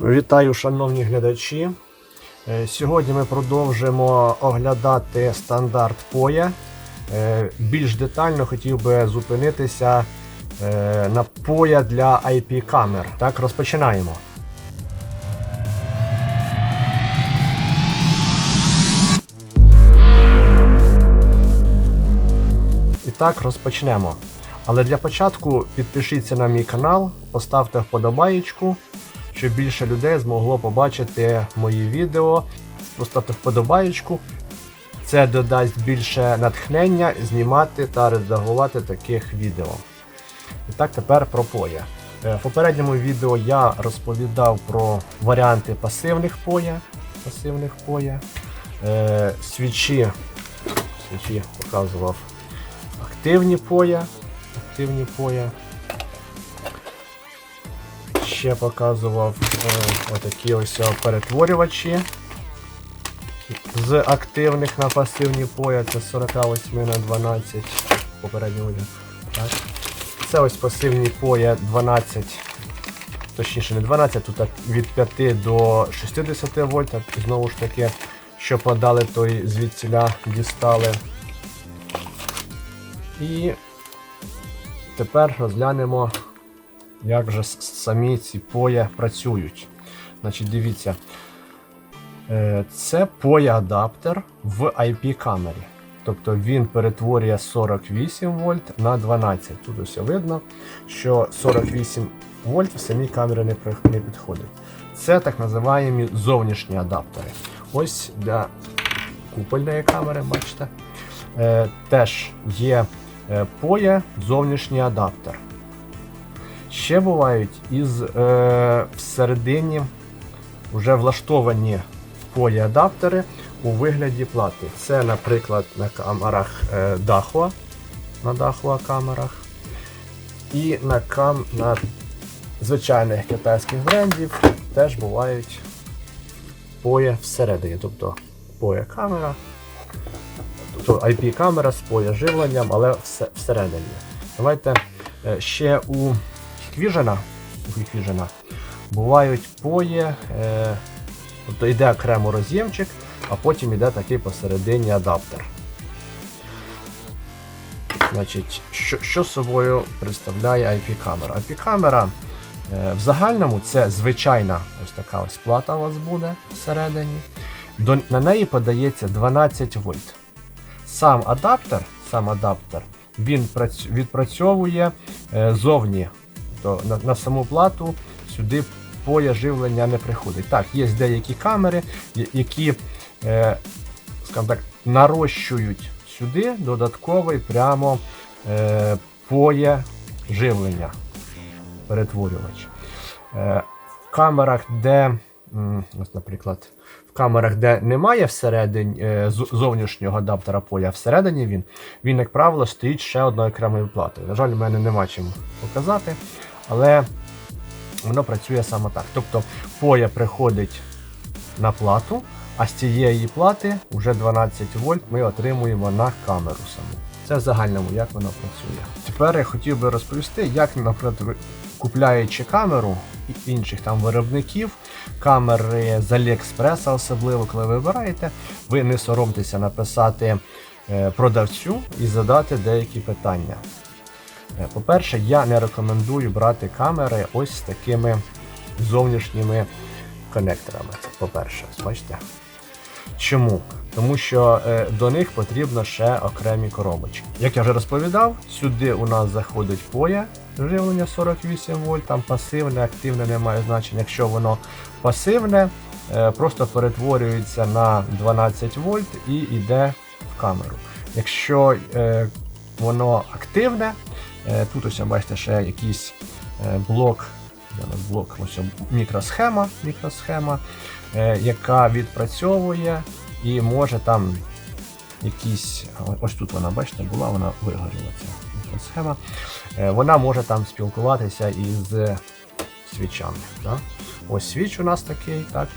Вітаю, шановні глядачі. Е, Сьогодні ми продовжимо оглядати стандарт поя. Е, Більш детально хотів би зупинитися е, на поя для IP камер. Так, розпочинаємо. І так, розпочнемо. Але для початку підпишіться на мій канал, поставте вподобаєчку, щоб більше людей змогло побачити мої відео. Поставте вподобаєчку. Це додасть більше натхнення знімати та редагувати таких відео. І так, тепер про поя. Е, В попередньому відео я розповідав про варіанти пасивних поя. Пасивних поя. Е, свічі, свічі показував активні поя. Активні поя. Ще показував е, отакі ось перетворювачі з активних на пасивні поя. Це 48 на 12 попереднього відео. Так. Це ось пасивні поя 12. Точніше, не 12, тут від 5 до 60 вольт. Знову ж таки, що подали, то і звідсіля дістали. І тепер розглянемо, як же самі ці поя працюють. Значить, дивіться. Е, Це поя-адаптер в IP-камері. Тобто він перетворює 48 вольт на 12. Тут ось видно, що 48 вольт в самій камері не підходить. Це так називаємо зовнішні адаптери. Ось для купольної камери, бачите, е, теж є е, поя зовнішній адаптер. Ще бувають із е, всередині вже влаштовані полі адаптери у вигляді плати. Це, наприклад, на камерах е, Dahua, на Dahua камерах. І на, кам... на звичайних китайських брендів теж бувають поя всередині. Тобто поя камера, тобто IP-камера з поя живленням, але всередині. Давайте е, ще у Hikvision, у бувають пої, е, тобто йде окремо роз'ємчик, а потім йде такий посередині адаптер. Значить, що, що собою представляє IP-камера? IP-камера е, в загальному це звичайна ось така ось плата у вас буде всередині. До, на неї подається 12 вольт. Сам адаптер, сам адаптер він прац- відпрацьовує е, зовні. То на, на саму плату сюди поя живлення не приходить. Так, є деякі камери, які е, скажімо так, нарощують сюди додатковий прямо е, поє живлення, перетворювач. Е, в камерах, де, ось, наприклад, в камерах, де немає всередині е, зовнішнього адаптера поля, а всередині він, він, як правило, стоїть ще одною окремою платою. На жаль, в мене нема чим показати, але воно працює саме так. Тобто поя приходить на плату, а з цієї плати вже 12 вольт ми отримуємо на камеру саму. Це в загальному, як воно працює. Тепер я хотів би розповісти, як, наприклад, купляючи камеру інших там виробників, камери з Аліекспреса, особливо коли вибираєте, ви не соромтеся написати е, продавцю і задати деякі питання. Е, По-перше, я не рекомендую брати камери ось з такими зовнішніми конекторами. По-перше, бачите? Чому? Тому що е, до них потрібно ще окремі коробочки. Як я вже розповідав, сюди у нас заходить поя живлення 48 вольт, там пасивне, активне не має значення. Якщо воно пасивне, е, просто перетворюється на 12 вольт і йде в камеру. Якщо воно активне, тут ось бачите ще якийсь е, блок, блок, ось мікросхема, мікросхема е, яка відпрацьовує і може там якісь. Ось тут вона, бачите, була, вона вигоріла ця схема. Е, Вона може там спілкуватися із свічами. Да? Ось свіч у нас такий. так.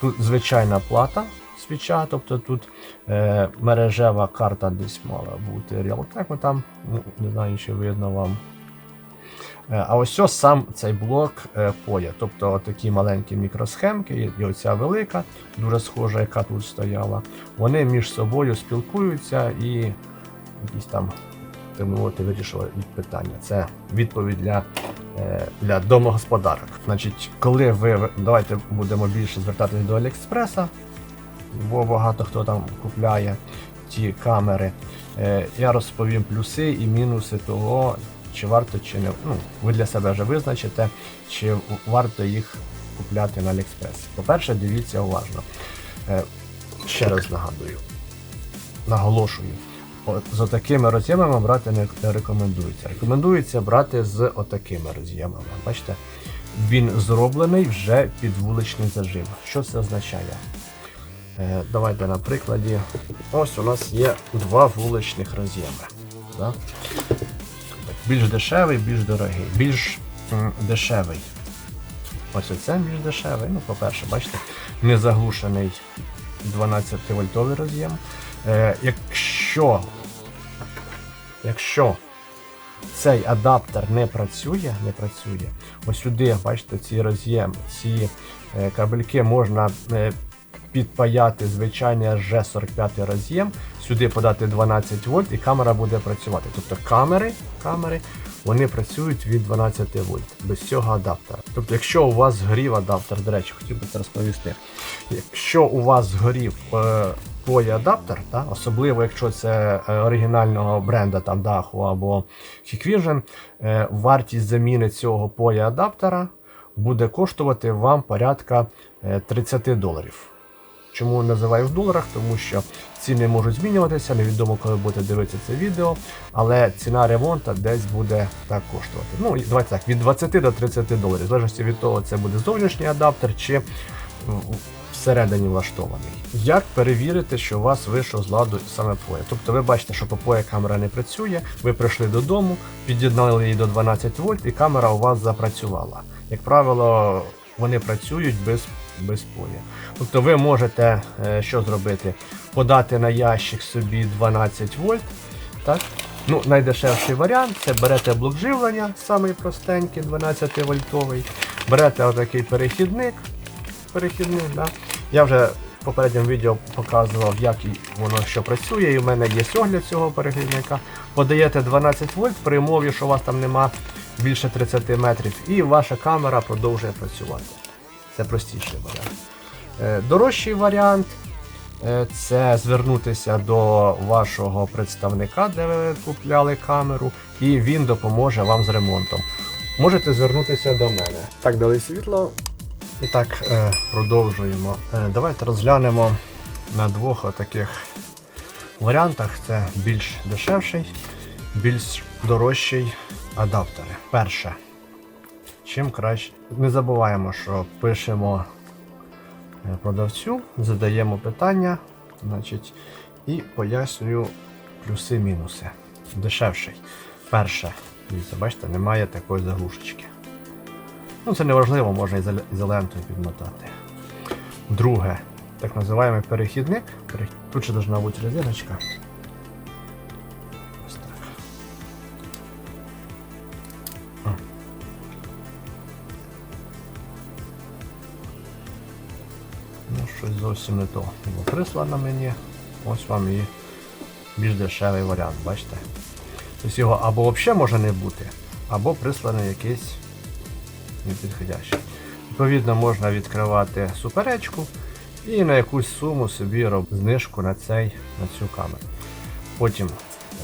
Тут звичайна плата свіча, тобто тут е, мережева карта десь мала бути. Realtek, там, ну, не знаю, чи видно вам. Е, А ось ось сам цей блок е, поя. Тобто такі маленькі мікросхемки, і- оця велика, дуже схожа, яка тут стояла. Вони між собою спілкуються і якісь там мовити, вирішували питання. Це відповідь для, е, для домогосподарок. Значить, коли ви давайте будемо більше звертатись до Аліекспреса, бо багато хто там купляє ті камери. Е, Я розповім плюси і мінуси того, чи варто чи не. Ну, ви для себе вже визначите, чи варто їх купляти на Аліекспрес. По-перше, дивіться уважно. Е, Ще раз нагадую, наголошую. З отакими роз'ємами брати не рекомендується. Рекомендується брати з отакими роз'ємами. Бачите, він зроблений вже під вуличний зажим. Що це означає? Е, давайте на прикладі. Ось у нас є два вуличних роз'єми. Да? Більш дешевий, більш дорогий. Більш дешевий. Ось оце більш дешевий. Ну, по-перше, бачите, не заглушений 12-вольтовий роз'єм. Е, якщо, якщо цей адаптер не працює, не працює, ось сюди, бачите, ці роз'єм, ці е, кабельки можна підпаяти звичайний RG45 роз'єм, сюди подати 12 вольт і камера буде працювати. Тобто камери, камери вони працюють від 12 вольт без цього адаптера. Тобто, якщо у вас згорів адаптер, до речі, хотів би це розповісти. Якщо у вас згорів е, той адаптер, та, особливо якщо це е, оригінального бренда там Dahu або Hikvision, е, вартість заміни цього поя адаптера буде коштувати вам порядка е, 30 доларів. Чому називаю в доларах? Тому що ціни можуть змінюватися, невідомо коли будете дивитися це відео, але ціна ремонту десь буде так коштувати. Ну, давайте так, від 20 до 30 доларів, в залежності від того, це буде зовнішній адаптер чи всередині влаштований. Як перевірити, що у вас вийшов з ладу саме поя? Тобто ви бачите, що попоя камера не працює, ви прийшли додому, під'єднали її до 12 вольт і камера у вас запрацювала. Як правило, вони працюють без, без поя. Тобто ви можете е, що зробити? Подати на ящик собі 12 вольт. Так? Ну, найдешевший варіант це берете блок живлення, самий простенький, 12 вольтовий. Берете отакий перехідник. перехідник да? Я вже в попередньому відео показував, як воно що працює, і в мене є огляд цього перехідника. Подаєте 12 вольт при умові, що у вас там нема більше 30 метрів, і ваша камера продовжує працювати. Це простіший варіант. Е, Дорожчий варіант е, це звернутися до вашого представника, де ви купляли камеру, і він допоможе вам з ремонтом. Можете звернутися до мене. Так, дали світло. І так, е, продовжуємо. Давайте розглянемо на двох таких варіантах. Це більш дешевший, більш дорожчий адаптери. Перше. Чим краще. Не забуваємо, що пишемо продавцю, задаємо питання, значить, і пояснюю плюси-мінуси. Дешевший. Перше. Дивіться, бачите, немає такої заглушечки. Ну, це не важливо, можна ізоле- ізолентою підмотати. Друге, так називаємо перехідник. Тут ще должна бути резиночка. Зовсім не то. Було прислано мені. Ось вам і більш дешевий варіант, бачите? Тобто його або взагалі може не бути, або присланий якийсь непідходящий. Відповідно, можна відкривати суперечку і на якусь суму собі робити знижку на, цей, на цю камеру. Потім,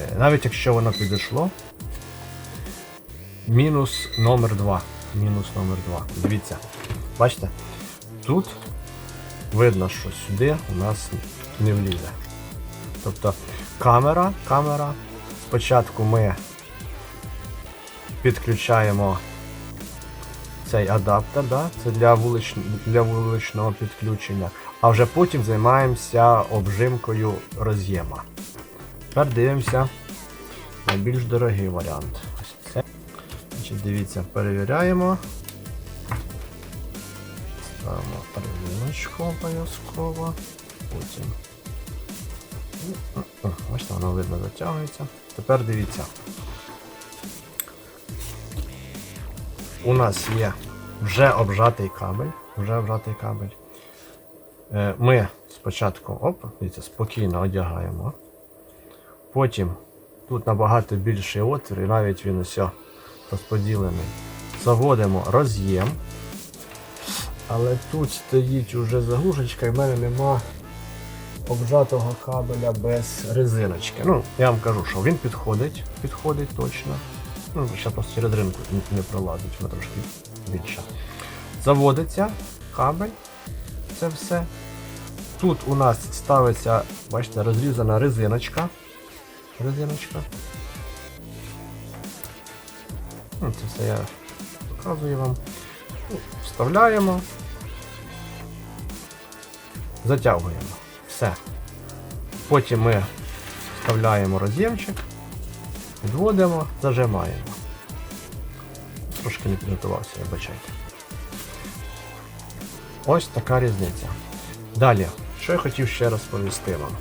е, навіть якщо воно підійшло, мінус номер 2. Мінус номер 2. Дивіться, бачите, тут видно, що сюди у нас не влізе. Тобто камера, камера. Спочатку ми підключаємо цей адаптер, да? це для, вулич... для вуличного підключення, а вже потім займаємося обжимкою роз'єма. Тепер дивимося на більш дорогий варіант. Ось це. Дивіться, перевіряємо. Ставимо резиночку обов'язково. Потім. Бачите, воно видно затягується. Тепер дивіться. у нас є вже обжатий кабель. Вже обжатий кабель. Е, Ми спочатку оп, дивіться, спокійно одягаємо. Потім тут набагато більший отвір, і навіть він ось розподілений. Заводимо роз'єм. Але тут стоїть уже заглушечка і в мене нема обжатого кабеля без резиночки. Ну, я вам кажу, що він підходить, підходить точно. Ну, ще просто через ринку не- пролазить, вона трошки більша. Заводиться кабель, це все. Тут у нас ставиться, бачите, розрізана резиночка. Резиночка. Ну, це все я показую вам. Вставляємо. Затягуємо. Все. Потім ми вставляємо роз'ємчик, підводимо, зажимаємо. Трошки не підготувався, вибачайте. Ось така різниця. Далі, що я хотів ще розповісти вам.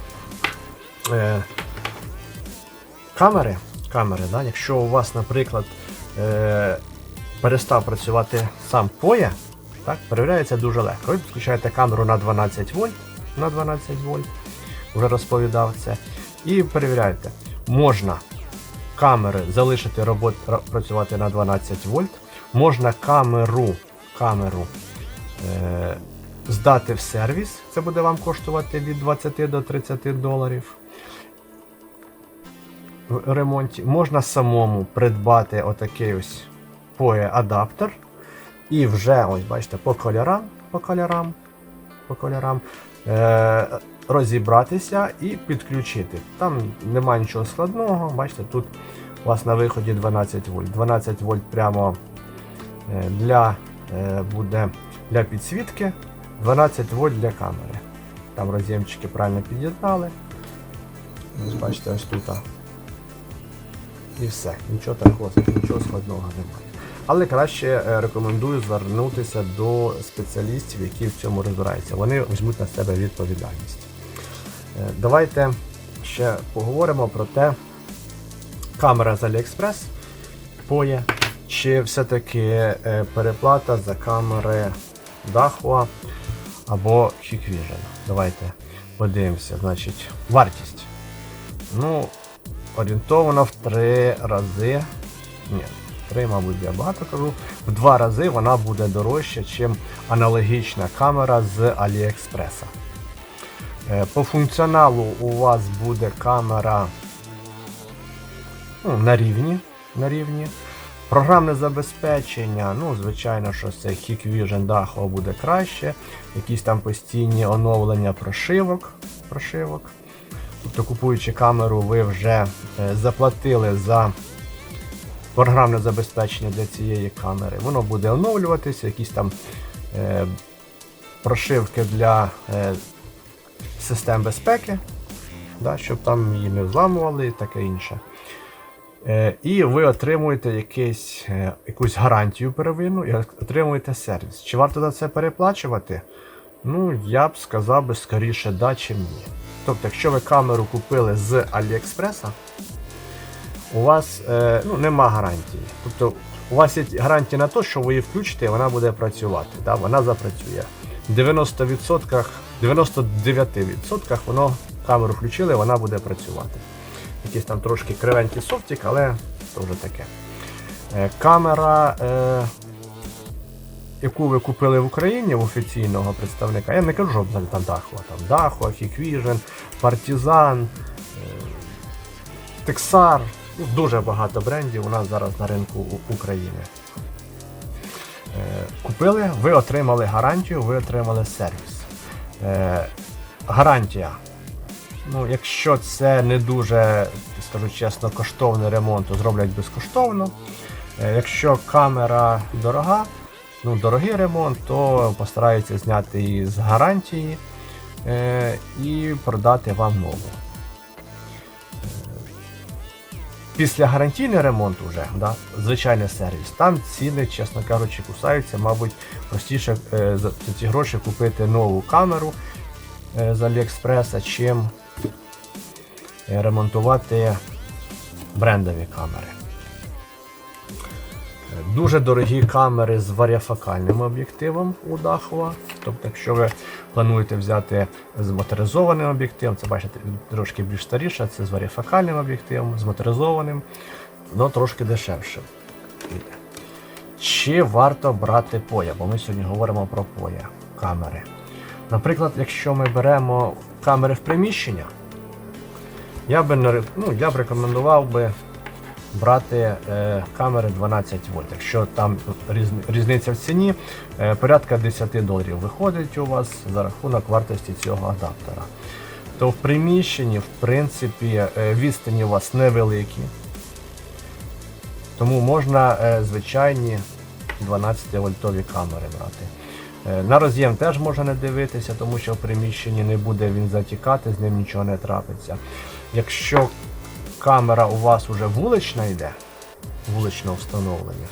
Е, камери, камери, да, якщо у вас, наприклад, е, перестав працювати сам поє, так, перевіряється дуже легко. Ви підключаєте камеру на 12 вольт, на 12 вольт, вже розповідав це. І перевіряєте, можна камери залишити робот, працювати на 12 вольт, можна камеру, камеру е, здати в сервіс, це буде вам коштувати від 20 до 30 доларів в ремонті. Можна самому придбати отакий ось POE адаптер. І вже, ось бачите, по кольорам, по кольорам, по кольорам е- розібратися і підключити. Там немає нічого складного. Бачите, тут у вас на виході 12 вольт. 12 вольт прямо е, для, е, буде для підсвітки, 12 вольт для камери. Там роз'ємчики правильно під'єднали. Ось бачите, ось тут. І все. Нічого такого, нічого складного немає. Але краще е, рекомендую звернутися до спеціалістів, які в цьому розбираються. Вони візьмуть на себе відповідальність. Е, Давайте ще поговоримо про те, камера з AliExpress поє, чи все-таки е, переплата за камери Dahua або Hikvision. Давайте подивимося. Значить, вартість. Ну, орієнтовано в три рази. Ні, три, мабуть, я багато кажу. В два рази вона буде дорожча, ніж аналогічна камера з AliExpress. Е, По функціоналу у вас буде камера ну, на рівні. На рівні. Програмне забезпечення, ну, звичайно, що це Hikvision Dahua буде краще. Якісь там постійні оновлення прошивок. прошивок. Тобто, купуючи камеру, ви вже е, заплатили за програмне забезпечення для цієї камери. Воно буде оновлюватися, якісь там е, прошивки для е, систем безпеки, да, щоб там її не взламували і таке інше. Е, і ви отримуєте якийсь, е, якусь гарантію первинну і отримуєте сервіс. Чи варто за це переплачувати? Ну, я б сказав би скоріше да, чим ні. Тобто, якщо ви камеру купили з Аліекспреса, у вас е, ну, нема гарантії. Тобто, у вас є гарантія на те, що ви її включите і вона буде працювати. Да? Вона запрацює. В 90%, 99% воно камеру включили, вона буде працювати. Якийсь там трошки кривенький софтик, але це вже таке. Е, камера, е, яку ви купили в Україні в офіційного представника, я не кажу, що взагалі там Dahua, там Partizan, е, Texar, ну, дуже багато брендів у нас зараз на ринку України. Е, Купили, ви отримали гарантію, ви отримали сервіс. Е, Гарантія. Ну, якщо це не дуже, скажу чесно, коштовний ремонт, то зроблять безкоштовно. Е, Якщо камера дорога, ну, дорогий ремонт, то постараються зняти її з гарантії і продати вам нову. Після гарантійний ремонт уже, да, звичайний сервіс, там ціни, чесно кажучи, кусаються, мабуть, простіше е, за ці гроші купити нову камеру е, з Аліекспреса, чим е, ремонтувати брендові камери. Дуже дорогі камери з варіафокальним об'єктивом у Дахова. Тобто, якщо ви плануєте взяти з моторизованим об'єктивом, це бачите трошки більш старіше, це з варіафокальним об'єктивом, з моторизованим, але трошки дешевше. Чи варто брати поя? Бо ми сьогодні говоримо про поя камери. Наприклад, якщо ми беремо камери в приміщення, я би ну, я б рекомендував би брати е, камери 12 вольт. Якщо там різни- різниця в ціні, е, порядка 10 доларів виходить у вас за рахунок вартості цього адаптера. То в приміщенні, в принципі, е, відстані у вас невеликі, тому можна звичайні 12 вольтові камери брати. На роз'єм теж можна не дивитися, тому що в приміщенні не буде він затікати, з ним нічого не трапиться. Якщо камера у вас вже вулична йде, вуличного встановлення,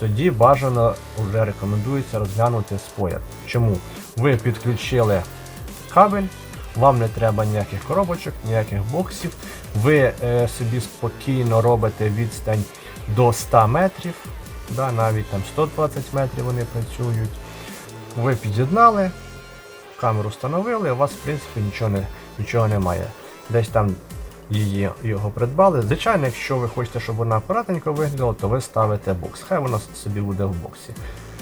тоді бажано вже рекомендується розглянути спояд. Чому? Ви підключили кабель, вам не треба ніяких коробочок, ніяких боксів. Ви е, собі спокійно робите відстань до 100 метрів, да, навіть там 120 метрів вони працюють. Ви під'єднали, камеру встановили, у вас в принципі нічого, не, нічого немає. Десь там її, його придбали. Звичайно, якщо ви хочете, щоб вона акуратненько виглядала, то ви ставите бокс. Хай вона собі буде в боксі.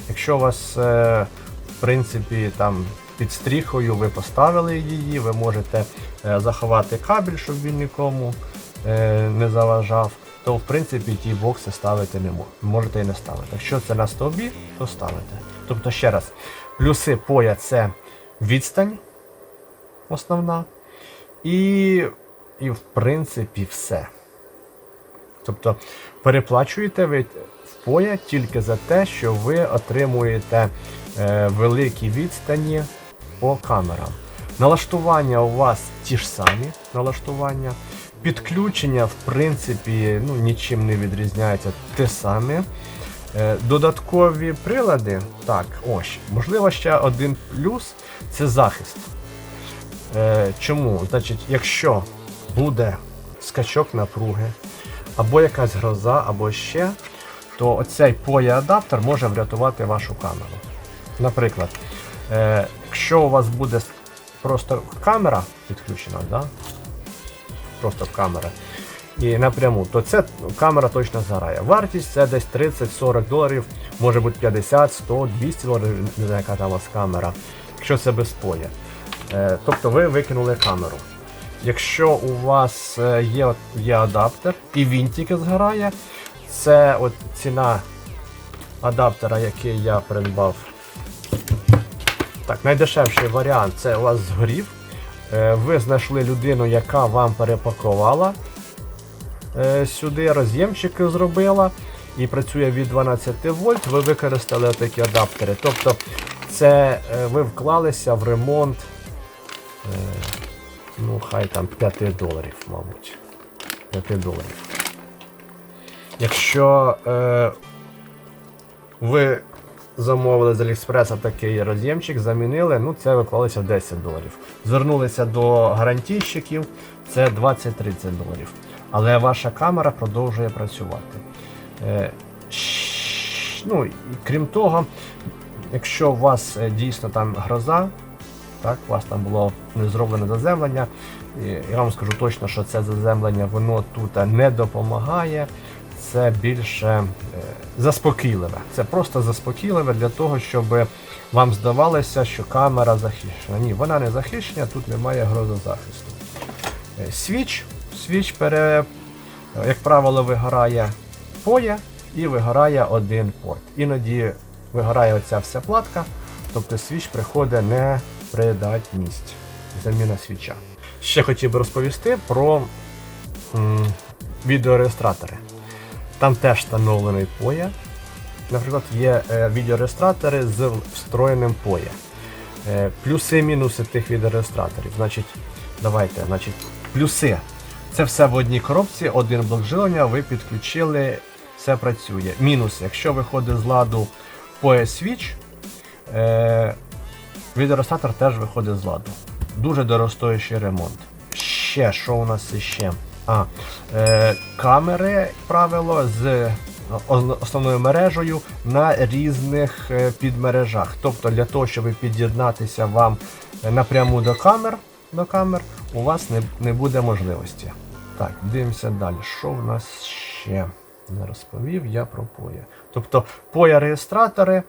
Якщо у вас, е, в принципі, там під стріхою ви поставили її, ви можете е, заховати кабель, щоб він нікому е, не заважав, то в принципі ті бокси ставити не можете. І не ставити. Якщо це на стовбі, то ставите. Тобто, ще раз, плюси поя це відстань основна. І, і в принципі все. Тобто переплачуєте ви в поя тільки за те, що ви отримуєте е, великі відстані по камерам. Налаштування у вас ті ж самі налаштування. Підключення, в принципі, ну, нічим не відрізняється те саме. Е, Додаткові прилади, так, ось, можливо, ще один плюс це захист. Е, чому? Значить, якщо буде скачок напруги, або якась гроза, або ще, то оцей поя-адаптер може врятувати вашу камеру. Наприклад, е, якщо у вас буде просто камера підключена, да? просто камера, і напряму, то це камера точно згорає. Вартість це десь 30-40 доларів, може бути 50, 100, 200 доларів, не знаю, яка там у вас камера, якщо це без поя. Е, Тобто ви викинули камеру. Якщо у вас е, є, є адаптер і він тільки згорає, це от ціна адаптера, який я придбав. Так, найдешевший варіант це у вас згорів. Е, Ви знайшли людину, яка вам перепакувала е, сюди, роз'ємчики зробила і працює від 12 вольт. Ви використали такі адаптери. Тобто це ви вклалися в ремонт. Ну, хай там 5 доларів, мабуть. 5 доларів. Якщо е, ви замовили з Аліекспреса такий роз'ємчик, замінили, ну це виклалося 10 доларів. Звернулися до гарантійщиків, це 20-30 доларів. Але ваша камера продовжує працювати. Е, щ- ну, крім того, якщо у вас е, дійсно там гроза, так, у вас там було не зроблене заземлення. Я вам скажу точно, що це заземлення воно тут не допомагає. Це більше е, заспокійливе. Це просто заспокійливе для того, щоб вам здавалося, що камера захищена. Ні, вона не захищена, тут немає грозозахисту. Е, Свіч. Свіч, пере, як правило, вигорає поє і вигорає один порт. Іноді вигорає оця вся платка, тобто свіч приходить непридатність. Заміна свіча. Ще хотів би розповісти про м, відеореєстратори. Там теж встановлений поя. Наприклад, є е, відеореєстратори з встроєним поя. Е, плюси мінуси тих відеореєстраторів. Значить, давайте, значить, плюси. Це все в одній коробці, один блок живлення, ви підключили, все працює. Мінуси, якщо виходить з ладу поя Switch, е, відеореєстратор теж виходить з ладу. Дуже дорогостоящий ремонт. Ще, що у нас ще? А, е, камери, правило, з основною мережею на різних е, підмережах. Тобто для того, щоб під'єднатися вам е, напряму до камер, до камер, у вас не, не буде можливості. Так, дивимося далі. Що в нас ще не розповів я про поя. Тобто, поя реєстратори.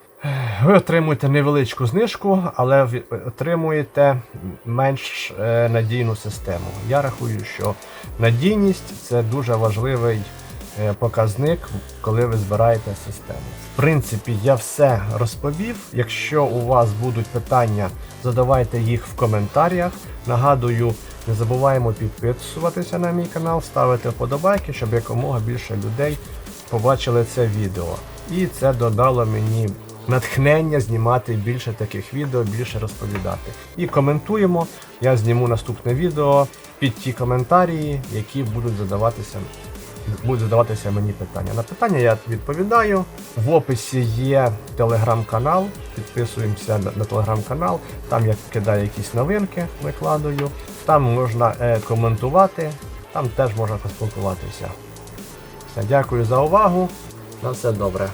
Ви отримуєте невеличку знижку, але ви отримуєте менш е, надійну систему. Я рахую, що надійність це дуже важливий е, показник, коли ви збираєте систему. В принципі, я все розповів. Якщо у вас будуть питання, задавайте їх в коментарях. Нагадую, не забуваємо підписуватися на мій канал, ставити вподобайки, щоб якомога більше людей побачили це відео. І це додало мені натхнення знімати більше таких відео, більше розповідати. І коментуємо. Я зніму наступне відео під ті коментарі, які будуть задаватися. Будуть задаватися мені питання. На питання я відповідаю. В описі є телеграм-канал. Підписуємося на, на телеграм-канал. Там я кидаю якісь новинки, викладаю. Там можна е, коментувати, там теж можна поспілкуватися. Дякую за увагу. На все добре.